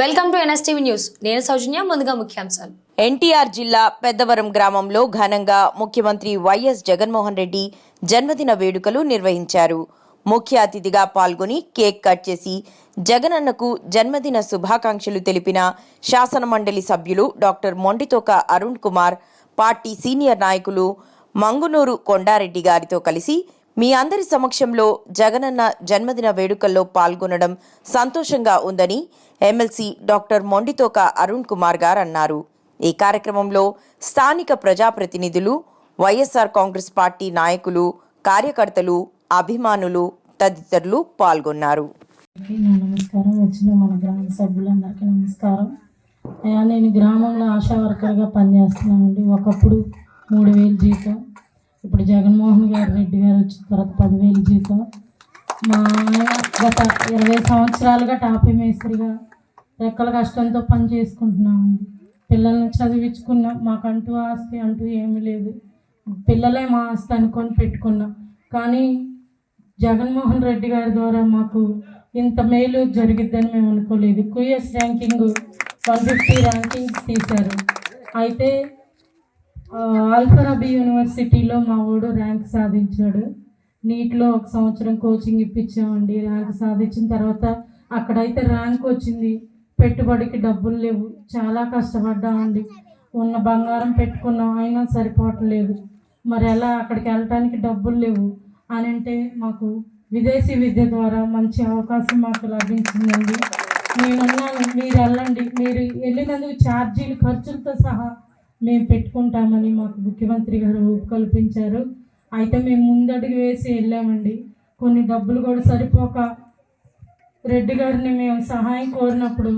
Welcome to NSTV news. నేను సౌజన్య ముందుగా ముఖ్యాంశాలు. ఎన్టీఆర్ జిల్లా పెద్దవరం గ్రామంలో ఘనంగా ముఖ్యమంత్రి వైఎస్ జగన్మోహన్ రెడ్డి జన్మదిన వేడుకలు నిర్వహించారు. ముఖ్య అతిథిగా పాల్గొని కేక్ కట్ చేసి జగనన్నకు జన్మదిన శుభాకాంక్షలు తెలిపిన శాసనమండలి సభ్యులు doctor Mondithoka Arun Kumar party senior నాయకులు మంగునూరు కొండారెడ్డి గారితో కలిసి మీ అందరి సమక్షంలో జగనన్న జన్మదిన వేడుకల్లో పాల్గొనడం సంతోషంగా ఉందని ఎమ్మెల్సీ డాక్టర్ మొండితోక అరుణ్ కుమార్ గారు అన్నారు. ఈ కార్యక్రమంలో స్థానిక ప్రజాప్రతినిధులు వైఎస్ఆర్ కాంగ్రెస్ పార్టీ నాయకులు కార్యకర్తలు అభిమానులు తదితరులు పాల్గొన్నారు. నమస్కారం. వచ్చిన మన గ్రామ సభ్యులందరికీ నమస్కారం. అయ్యా నేను గ్రామంలో ఆశా వర్కర్గా పనిచేస్తున్నానండి. ఒకప్పుడు మూడు వేలు జీతం ఇప్పుడు జగన్మోహన్ గారు రెడ్డి గారు వచ్చిన తర్వాత పదివేలు జీతం. మా ఆయన గత ఇరవై సంవత్సరాలుగా టాపీ మేస్త్రిగా రెక్కల కష్టంతో పని చేసుకుంటున్నామండి. పిల్లల్ని చదివించుకున్నాం మాకంటూ ఆస్తి అంటూ ఏమీ లేదు. పిల్లలే మా ఆస్తి అనుకొని పెట్టుకున్నాం. కానీ జగన్మోహన్ రెడ్డి గారి ద్వారా మాకు ఇంత మేలు జరిగిద్దని మేము అనుకోలేదు. QS ranking one fifty ranking తీశారు. అయితే ఆ, యూనివర్సిటీలో మా వాడు ర్యాంక్ సాధించాడు. నీట్లో ఒక సంవత్సరం కోచింగ్ ఇప్పించామండి. ర్యాంక్ సాధించిన తర్వాత అక్కడైతే ర్యాంక్ వచ్చింది. పెట్టుబడికి డబ్బులు లేవు. చాలా కష్టపడ్డామండి. ఉన్న బంగారం పెట్టుకున్నాం. అయినా సరిపోవట్లేదు. మరి ఎలా అక్కడికి వెళ్ళటానికి డబ్బులు లేవు అని అంటే మాకు విదేశీ విద్య ద్వారా మంచి అవకాశం మాకు లభించిందండి. నేనున్నాను. మీరు వెళ్ళండి. మీరు వెళ్ళినందుకు ఛార్జీలు ఖర్చులతో సహా మేము పెట్టుకుంటామని మాకు ముఖ్యమంత్రి గారు కల్పించారు. అయితే మేము ముందడుగు వేసి వెళ్ళామండి. కొన్ని డబ్బులు కూడా సరిపోక రెడ్డి గారిని మేము సహాయం కోరినప్పుడు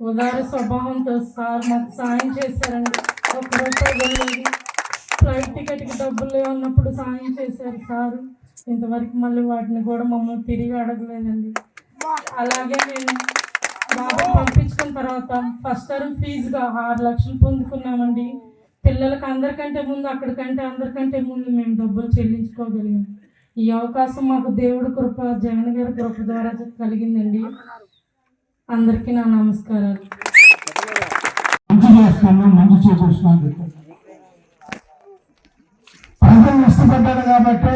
ఉదార స్వభావంతో సార్ మాకు సాయం చేశారండి. ఒక రూపాయి వెళ్ళేది ఫ్లైట్ టికెట్కి డబ్బులు లేవన్నప్పుడు సాయం చేశారు సారు. ఇంతవరకు మళ్ళీ వాటిని కూడా మమ్మల్ని తిరిగి అడగలేదండి. అలాగే మేము తర్వాత ఫస్ట్ టర్మ్ ఫీజుగా ఆరు లక్షలు పొందుకున్నామండి. పిల్లలకి అందరికంటే ముందు అక్కడికంటే అందరికంటే ముందు మేము డబ్బులు చెల్లించుకోగలిగాం. ఈ అవకాశం మాకు దేవుడి కృప జగన్ గారి కృప ద్వారా కలిగిందండి. అందరికీ నా నమస్కారాలు. మంచి చేస్తాను మంచి ప్రజలు ఇష్టపడ్డాడు కాబట్టి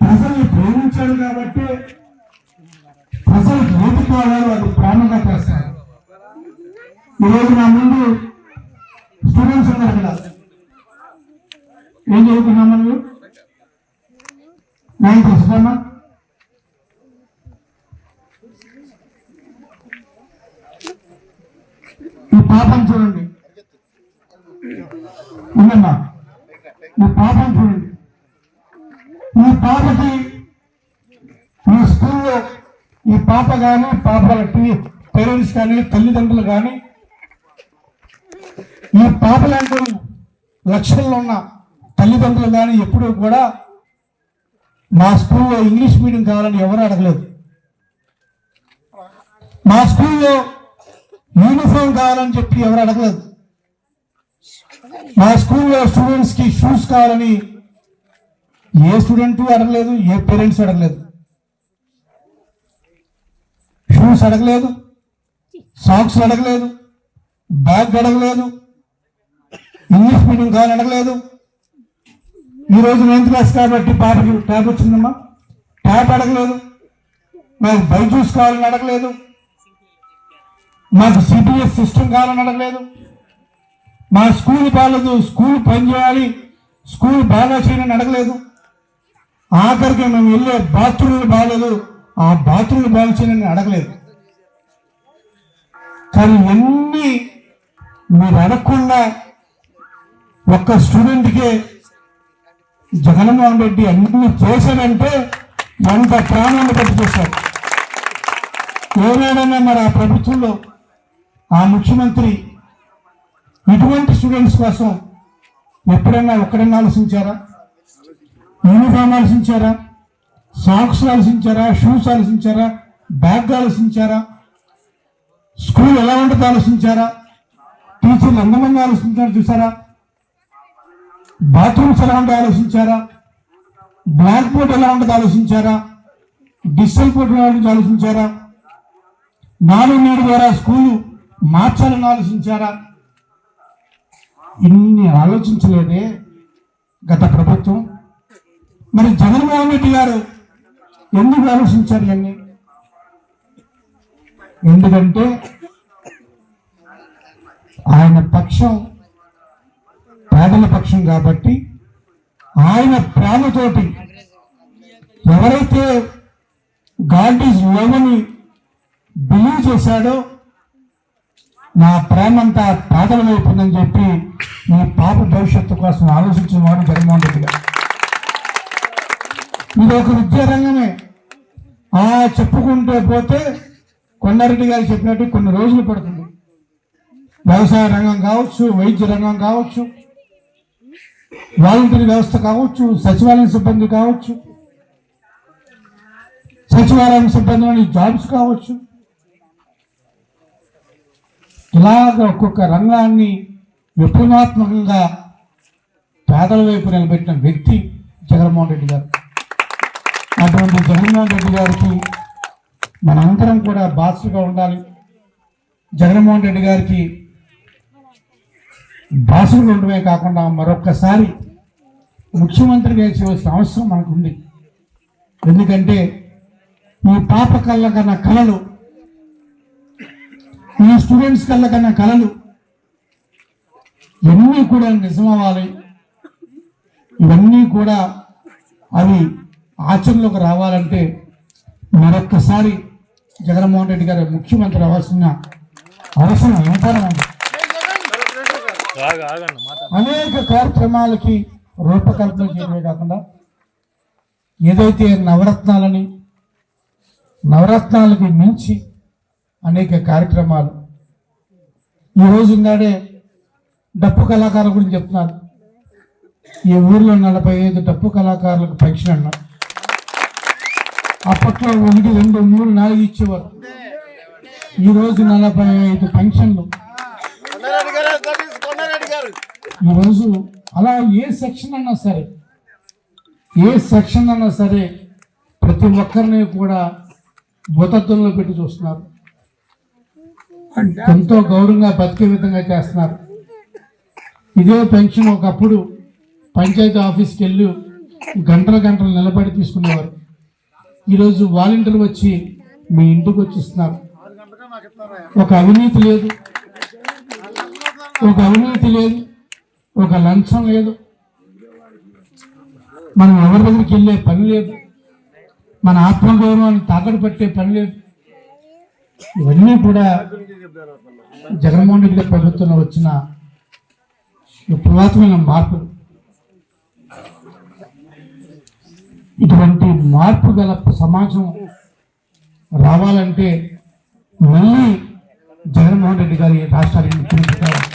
ప్రజల్ని ప్రేమించాడు కాబట్టి ప్రజలకు ఏది కావాలో అది ప్రేమగా చేస్తారు ఈరోజు నా ముందు స్టూడెంట్స్ ఉన్నారు ఇక్కడ. ఏం చదువుతున్నాం నువ్వు? నైన్త్ వస్తామా ఈ పాపం చూడండి. ఉందమ్మా. ఈ పాపం చూడండి. ఈ పాపకి ఈ స్కూల్లో ఈ పాప కానీ పాపల పేరెంట్స్ కానీ తల్లిదండ్రులు కానీ ఈ పాప లాంటి లక్షల్లో ఉన్న తల్లిదండ్రులు కానీ ఎప్పుడూ కూడా మా స్కూల్లో ఇంగ్లీష్ మీడియం కావాలని ఎవరు అడగలేదు. మా స్కూల్లో యూనిఫామ్ కావాలని చెప్పి ఎవరు అడగలేదు. మా స్కూల్లో స్టూడెంట్స్కి షూస్ కావాలని ఏ స్టూడెంట్ అడగలేదు ఏ పేరెంట్స్ అడగలేదు. షూస్ అడగలేదు సాక్స్ అడగలేదు బ్యాగ్ అడగలేదు ఇంగ్లీష్ మీడియం కావాలని అడగలేదు. ఈరోజు నైన్త్ క్లాస్ కాబట్టి పాపకి ట్యాబ్ వచ్చిందమ్మా. ట్యాబ్ అడగలేదు. మాకు బైజూస్ కావాలని అడగలేదు. మాకు సిబిఎస్ సిస్టమ్ కావాలని అడగలేదు. మా స్కూల్ బాగాలేదు. స్కూల్ పని చేయాలి. స్కూల్ బాగా చేయని అడగలేదు. ఆఖరికి మేము వెళ్ళే బాత్రూమ్లు బాగాలేదు. ఆ బాత్రూమ్లు బాగా చేయని అడగలేదు. కానీ ఇవన్నీ మీరు అడగకుండా ఒక్క స్టూడెంట్కి జగన్మోహన్ రెడ్డి అన్ని చేశాడంటే ఎంత ప్రాణాన్ని పెట్టి చేశారు ఏనాడైనా మరి ఆ ప్రభుత్వంలో ఆ ముఖ్యమంత్రి ఇటువంటి స్టూడెంట్స్ కోసం ఎప్పుడైనా ఒక్కడైనా ఆలోచించారా? యూనిఫామ్ ఆలోచించారా? సాక్స్ ఆలోచించారా? షూస్ ఆలోచించారా? బ్యాగ్ ఆలోచించారా? స్కూల్ ఎలా ఉంటుందో ఆలోచించారా? టీచర్లు ఎంతమంది ఆలోచించారా చూసారా? బాత్రూమ్స్ ఎలా ఉంటే ఆలోచించారా? బ్లాక్ బోర్డ్ ఎలా ఉంటుంది ఆలోచించారా? డిజిటల్ బోర్డు ఎలా ఉంటుంది ఆలోచించారా? నాడు నేడు ద్వారా స్కూలు మార్చాలని ఆలోచించారా? ఇన్ని ఆలోచించలేదే గత ప్రభుత్వం. మరి జగన్మోహన్ రెడ్డి గారు ఎందుకు ఆలోచించారు ఇవన్నీ? ఎందుకంటే ఆయన పక్షం పేదల పక్షం కాబట్టి ఆయన ప్రేమతోటి ఎవరైతే గాడ్ ఈజ్ లవ్ అని బిలీవ్ చేశాడో నా ప్రేమంతా పేదల వైపు చెప్పి నీ పాప భవిష్యత్తు కోసం ఆలోచించిన వాడు జగన్మోహన్ రెడ్డి గారు. ఇది ఒక విద్యారంగమే. ఆ చెప్పుకుంటే పోతే కొండారెడ్డి గారు చెప్పినట్టు కొన్ని రోజులు పడుతుంది. వ్యవసాయ రంగం కావచ్చు వైద్య రంగం కావచ్చు వాలంటీర్ వ్యవస్థ కావచ్చు సచివాలయం సిబ్బంది కావచ్చు సచివాలయం సిబ్బందిలోని జాబ్స్ కావచ్చు. ఇలాగ ఒక్కొక్క రంగాన్ని విప్లవాత్మకంగా పేదల వైపు నిలబెట్టిన వ్యక్తి జగన్మోహన్ రెడ్డి గారు. అటువంటి జగన్మోహన్ రెడ్డి గారికి మనందరం కూడా బాసుగా ఉండాలి. జగన్మోహన్ రెడ్డి గారికి భాషలు ఉండడమే కాకుండా మరొక్కసారి ముఖ్యమంత్రి చేయవలసిన అవసరం మనకు ఉంది ఎందుకంటే ఈ పాప కళ్ళ కన్నా కళలు ఈ స్టూడెంట్స్ కళ్ళ కన్నా కళలు ఇవన్నీ కూడా నిజమవ్వాలి. ఇవన్నీ కూడా అవి ఆచరణలోకి రావాలంటే మరొక్కసారి జగన్మోహన్ రెడ్డి గారు ముఖ్యమంత్రి అవ్వాల్సిన అవసరం ఎంతైనా అనేక కార్యక్రమాలకి రూపకల్పన చేయడమే కాకుండా ఏదైతే నవరత్నాలని నవరత్నాలకి మించి అనేక కార్యక్రమాలు. ఈ నాడే డప్పు కళాకారుల గురించి చెప్తున్నారు. ఈ ఊర్లో నలభై ఐదు డప్పు కళాకారులకు పెన్షన్ అన్నారు. అప్పట్లో ఒకటి రెండు మూడు నాలుగు ఇచ్చేవారు. ఈరోజు నలభై ఐదు పెన్షన్లు ఈరోజు అలా ఏ సెక్షన్ అన్నా సరే ఏ సెక్షన్ అన్నా సరే ప్రతి ఒక్కరిని కూడా భూతత్వంలో పెట్టి చూస్తున్నారు. ఎంతో గౌరవంగా బతికే విధంగా చేస్తున్నారు. ఇదే పెన్షన్ ఒకప్పుడు పంచాయతీ ఆఫీస్కి వెళ్ళి గంటల గంటలు నిలబడి తీసుకునేవారు. ఈరోజు వాలంటీర్ వచ్చి మీ ఇంటికి వచ్చిస్తున్నారు. ఒక అవినీతి లేదు. ఒక అవినీతి లేదు. ఒక లంచం లేదు. మనం ఎవరి దగ్గరికి వెళ్ళే పని లేదు. మన ఆత్మగౌరవాన్ని తాకట్టు పెట్టే పని లేదు. ఇవన్నీ కూడా జగన్మోహన్ రెడ్డి ప్రభుత్వంలో వచ్చిన విప్లవాత్మైన మార్పులు. ఇటువంటి మార్పు గల సమాజం రావాలంటే మళ్ళీ జగన్మోహన్ రెడ్డి గారి రాష్ట్రానికి ముఖ్యమంత్రి కావాలి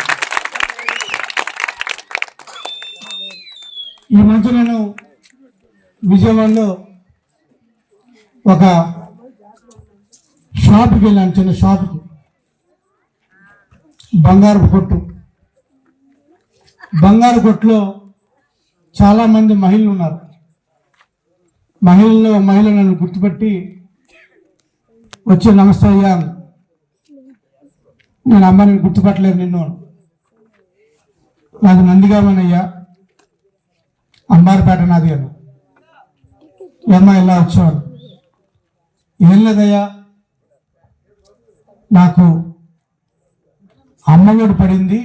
ఈ మధ్య నేను విజయవాడలో ఒక షాప్కి వెళ్ళాను చిన్న షాప్కి. బంగారు కొట్టు. బంగారు కొట్టులో చాలామంది మహిళలు ఉన్నారు. మహిళల్లో మహిళ నన్ను గుర్తుపెట్టి వచ్చి నమస్తే అయ్యా నేను అమ్మ నేను గుర్తుపట్టలేదు నిన్ను. నాది నందిగామనయ్యా అంబారపేట నాది అను ఏమ్మా ఇలా వచ్చేవాడు ఏం లేదయ్యా. నాకు అమ్మఒడి పడింది.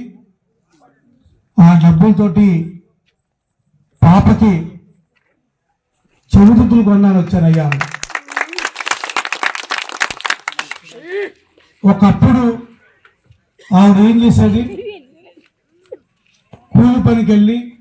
ఆ డబ్బులతోటి పాపకి చెవిదిద్దులు కొన్నాను వచ్చానయ్యా. ఒకప్పుడు ఆవిడ ఏం చేసేది కూలి పనికి వెళ్ళి